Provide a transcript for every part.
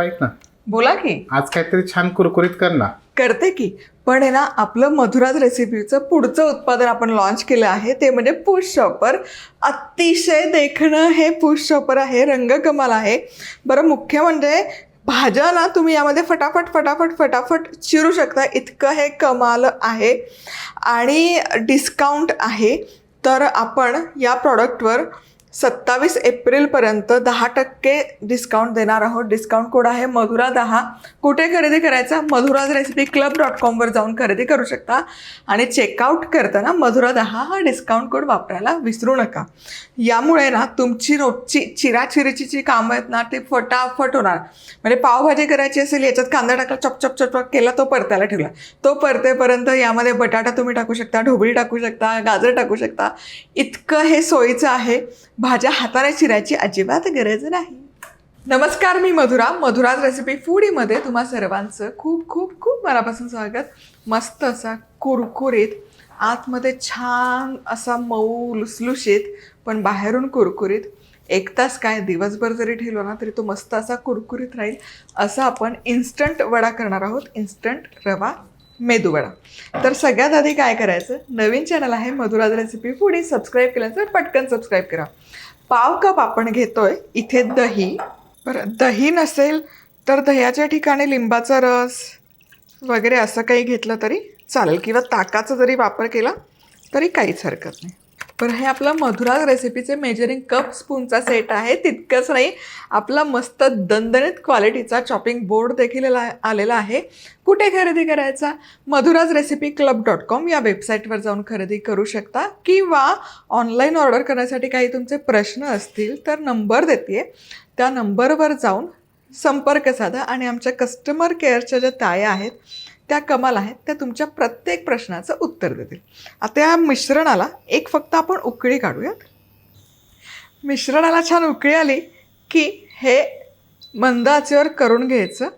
ऐक ना. बोला की. आज काहीतरी छान कुरकुरीत कर ना. करते की. पण आहे ना आपलं मधुराज रेसिपीचं पुढचं उत्पादन आपण लॉन्च केलं आहे ते म्हणजे पुश शॉपर अतिशय देखणं हे पुश शॉपर आहे रंगकमाल आहे. बरं मुख्य म्हणजे भाज्या ना तुम्ही यामध्ये फटाफट फटाफट फटाफट चिरू शकता. इतकं हे कमाल आहे. आणि डिस्काउंट आहे. तर आपण या प्रॉडक्टवर सत्तावीस एप्रिलपर्यंत दहा टक्के डिस्काउंट देणार आहोत. डिस्काउंट कोड आहे मधुरा दहा. कुठे खरेदी करायचा? मधुराज रेसिपी क्लब डॉट कॉमवर जाऊन खरेदी करू शकता. आणि चेकआउट करताना मधुरा दहा हा डिस्काउंट कोड वापरायला विसरू नका. यामुळे ना तुमची रोजची चिराचिरीची जी कामं आहेत ना ती फटाफट होणार. म्हणजे पावभाजी करायची असेल याच्यात कांदा टाकला चप चप चप केला तो परतायला ठेवला. तो परतेपर्यंत यामध्ये बटाटा तुम्ही टाकू शकता ढोबळी टाकू शकता गाजर टाकू शकता. इतकं हे सोयीचं आहे. भाज्या हाताने चिरायची अजिबात गरज नाही. नमस्कार मी मधुरा. मधुराज रेसिपी फूडीमध्ये तुम्हा सर्वांचं खूप खूप खूप मनापासून स्वागत. मस्त असा कुरकुरीत आतमध्ये छान असा मऊ लुसलुशीत पण बाहेरून कुरकुरीत. एक तास काय दिवसभर जरी ठेवलो ना तरी तो मस्त असा कुरकुरीत राहील असं आपण इन्स्टंट वडा करणार आहोत. इन्स्टंट रवा मेदूवडा. तर सगळ्यात आधी काय करायचं? नवीन चॅनल आहे मधुराज रेसिपी फूडी सबस्क्राईब केल्यानंतर पटकन सबस्क्राईब करा. पाव कप आपण घेतोय इथे दही. बरं दही नसेल तर दह्याच्या ठिकाणी लिंबाचा रस वगैरे असं काही घेतलं तरी चालेल किंवा ताकाचा जरी वापर केला तरी काहीच हरकत नाही. पण हे आपलं मधुराज रेसिपीचे मेजरिंग कप स्पूनचा सेट आहे. तितकंच नाही आपला मस्त दणदणीत क्वालिटीचा चॉपिंग बोर्ड देखील आलेला आहे. कुठे खरेदी करायचा? Madhura's recipe club dot com या वेबसाईटवर जाऊन खरेदी करू शकता. किंवा ऑनलाईन ऑर्डर करण्यासाठी काही तुमचे प्रश्न असतील तर नंबर देते त्या नंबरवर जाऊन संपर्क साधा आणि आमच्या कस्टमर केअरच्या ज्या ताया आहेत त्या कमाल आहेत त्या तुमच्या प्रत्येक प्रश्नाचं उत्तर देतील. आता या मिश्रणाला एक फक्त आपण उकळी काढूयात. मिश्रणाला छान उकळी आली की हे मंद आचेवर करून घ्यायचं.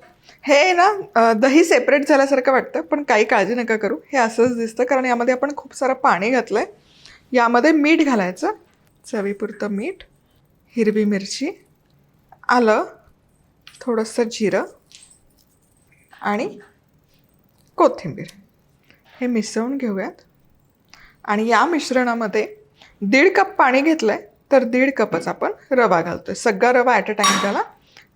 हे ना दही सेपरेट झाल्यासारखं वाटतं पण काही काळजी नका करू. हे असंच दिसतं कारण यामध्ये आपण खूप सारं पाणी घातलं आहे यामध्ये मीठ घालायचं. चवीपुरतं मीठ हिरवी मिरची आलं थोडंसं जिरं आणि कोथिंबीर. हे मिसळून घेऊयात. आणि या मिश्रणामध्ये दीड कप पाणी घेतलं आहे तर दीड कपच आपण रवा घालतो आहे सगळा रवा ॲट अ टाईम त्याला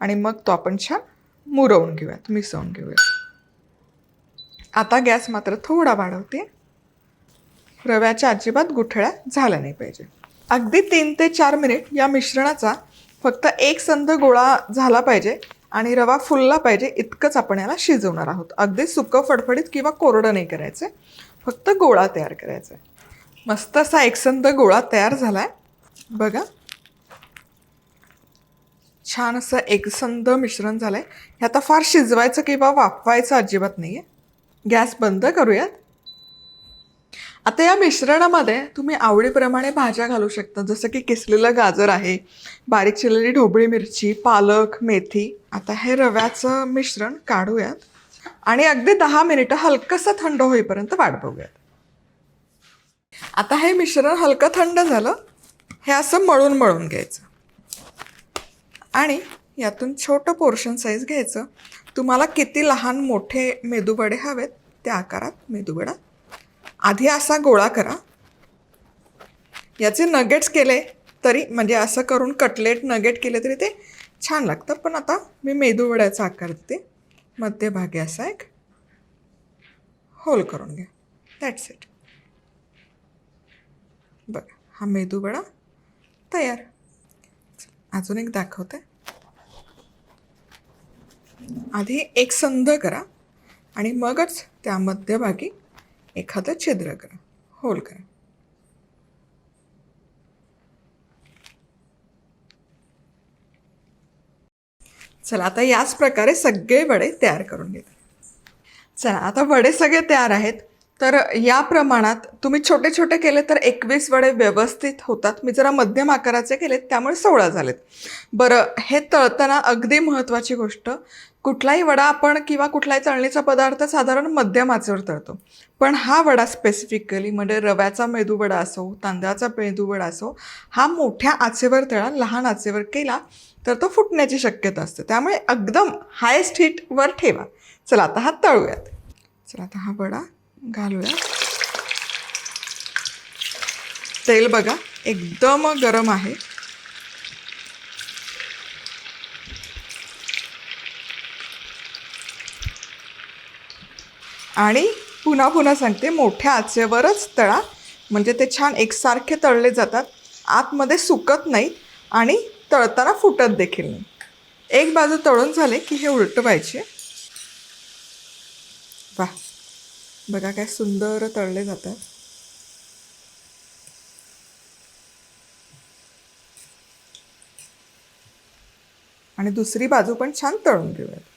आणि मग तो आपण छान मुरवून घेऊयात मिसळून घेऊयात. आता गॅस मात्र थोडा वाढवते. रव्याच्या अजिबात गुठळ्या झाल्या नाही पाहिजे. अगदी तीन ते चार मिनिट या मिश्रणाचा फक्त एक संध गोळा झाला पाहिजे. आणि रवा फुलला पाहिजे इतकंच आपण याला शिजवणार आहोत. अगदी सुकं फडफडीत किंवा कोरडं नाही करायचं फक्त गोळा तयार करायचा आहे मस्त असा एकसंध गोळा तयार झाला आहे बघा. छान असं एकसंध मिश्रण झालं आहे हे आता फार शिजवायचं किंवा वाफवायचं अजिबात नाही आहे गॅस बंद करूयात. आता या मिश्रणामध्ये तुम्ही आवडीप्रमाणे भाज्या घालू शकता. जसं की किसलेलं गाजर आहे बारीक चिरलेली ढोबळी मिरची पालक मेथी. आता हे रव्याचं मिश्रण काढूयात आणि अगदी दहा मिनिटं हलकंसं थंड होईपर्यंत वाट बघूयात आता हे मिश्रण हलकं थंड झालं हे असं मळून मळून घ्यायचं. आणि यातून छोटं पोर्शन साईज घ्यायचं. तुम्हाला किती लहान मोठे मेदूवडे हवेत त्या आकारात मेदूवडा आधी असा गोळा करा. याचे नगेट्स केले तरी म्हणजे असं करून कटलेट नगेट केले तरी ते छान लागतं. पण आता मी मेदूवड्याचा आकार देते. मध्यभागी असा एक होल करून घ्या. दॅट्स इट बघा हा मेदूवडा तयार. अजून एक दाखवते. आधी एक संध करा आणि मगच त्या मध्यभागी एखादं छिद्र करा होल करा चला आता याच प्रकारे सगळे वडे तयार करून घेते. चला आता वडे सगळे तयार आहेत. तर या प्रमाणात तुम्ही छोटे छोटे केले तर एकवीस वडे व्यवस्थित होतात. मी जरा मध्यम आकाराचे केलेत त्यामुळे सोळा झालेत. बरं हे तळताना अगदी महत्त्वाची गोष्ट कुठलाही वडा आपण किंवा कुठलाही चळणीचा पदार्थ साधारण मध्यम आचेवर तळतो. पण हा वडा स्पेसिफिकली म्हणजे रव्याचा मेदूवडा असो तांदळाचा मेदूवडा असो हा मोठ्या आचेवर तळा लहान आचेवर केला तर तो फुटण्याची शक्यता असते. त्यामुळे एकदम हायेस्ट हीटवर ठेवा. चला आता हा तळूयात. चला आता हा वडा घालूया. तेल बघा एकदम गरम आहे. आणि पुन्हा पुन्हा सांगते मोठ्या आचेवरच तळा. म्हणजे ते छान एकसारखे तळले जातात. आतमध्ये सुकत नाहीत आणि तळताना फुटत देखील नाही. एक बाजू तळून झाले की हे उलटवायचे. वा बघा काय सुंदर तळले जातात. आणि दुसरी बाजू पण छान तळून घेऊयात.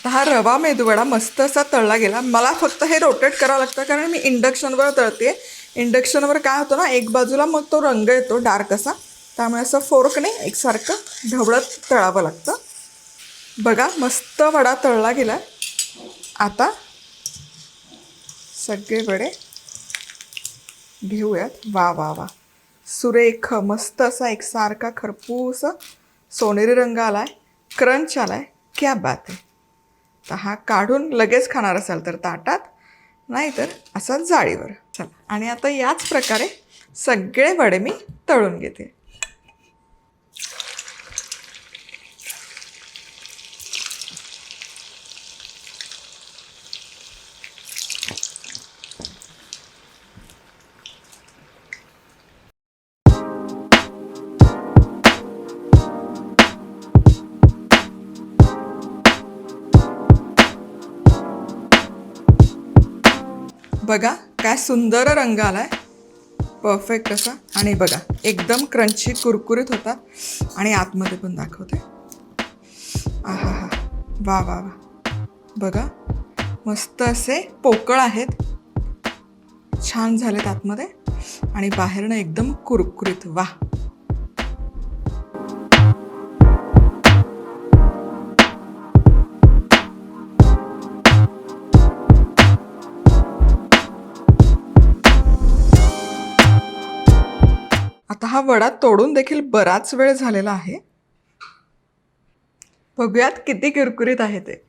आता हा रवा मेदूवडा मस्त असा तळला गेला. मला फक्त हे रोटेट करावं लागतं कारण मी इंडक्शनवर तळते इंडक्शनवर काय होतं ना एक बाजूला मग तो रंग येतो डार्क असा. त्यामुळे असं फोर्कने एकसारखं ढवळत तळावं लागतं. बघा मस्त वडा तळला गेला. आता सगळे वडे घेऊयात. वा वा वा. सुरेख मस्त असा एकसारखा खरपूस सोनेरी रंग आला आहे क्रंच आला आहे क्या बात आहे. तर हा काढून लगेच खाणार असाल तर ताटात नाहीतर असा जाळीवर. चला आणि आता याच प्रकारे सगळे वडे मी तळून घेते. बघा काय सुंदर रंग आलाय. परफेक्ट असा. आणि बघा एकदम क्रंची कुरकुरीत होता. आणि आतमध्ये पण दाखवते. आहा हा वा वा वा. बघा मस्त असे पोकळ आहेत. छान झालेत आतमध्ये. आणि बाहेरनं एकदम कुरकुरीत. वा. आता हा वडा तोडून देखील बराच वेळ झालेला आहे. बघूयात किती किरकुरीत आहे ते.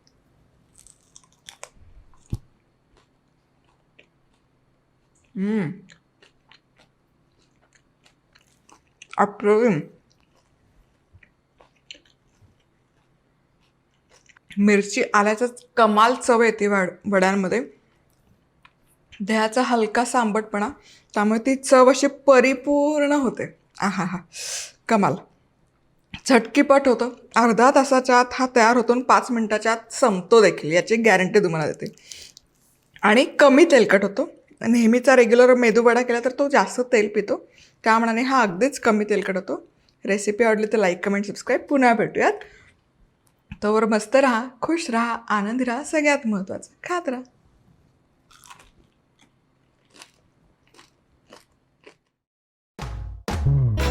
हम्म. अप्रतिम मिरची आल्याचा कमाल चव येते वाड वड्यांमध्ये. दह्याचा हलका सांबटपणा त्यामुळे ती चव अशी परिपूर्ण होते. आहा हा कमाल. झटकीपट होतं. अर्धा तासाच्या आत हा तयार होतो आणि पाच मिनटाच्या आत संपतो देखील याची गॅरंटी तुम्हाला देते. आणि कमी तेलकट होतो. नेहमीचा रेग्युलर मेदूवडा केला तर तो जास्त तेल पितो. त्यामानाने हा अगदीच कमी तेलकट होतो. रेसिपी आवडली तर लाईक कमेंट सबस्क्राईब पुन्हा भेटूयात. तोवर मस्त राहा खुश राहा आनंदी राहा सगळ्यात महत्त्वाचं. खात राहा.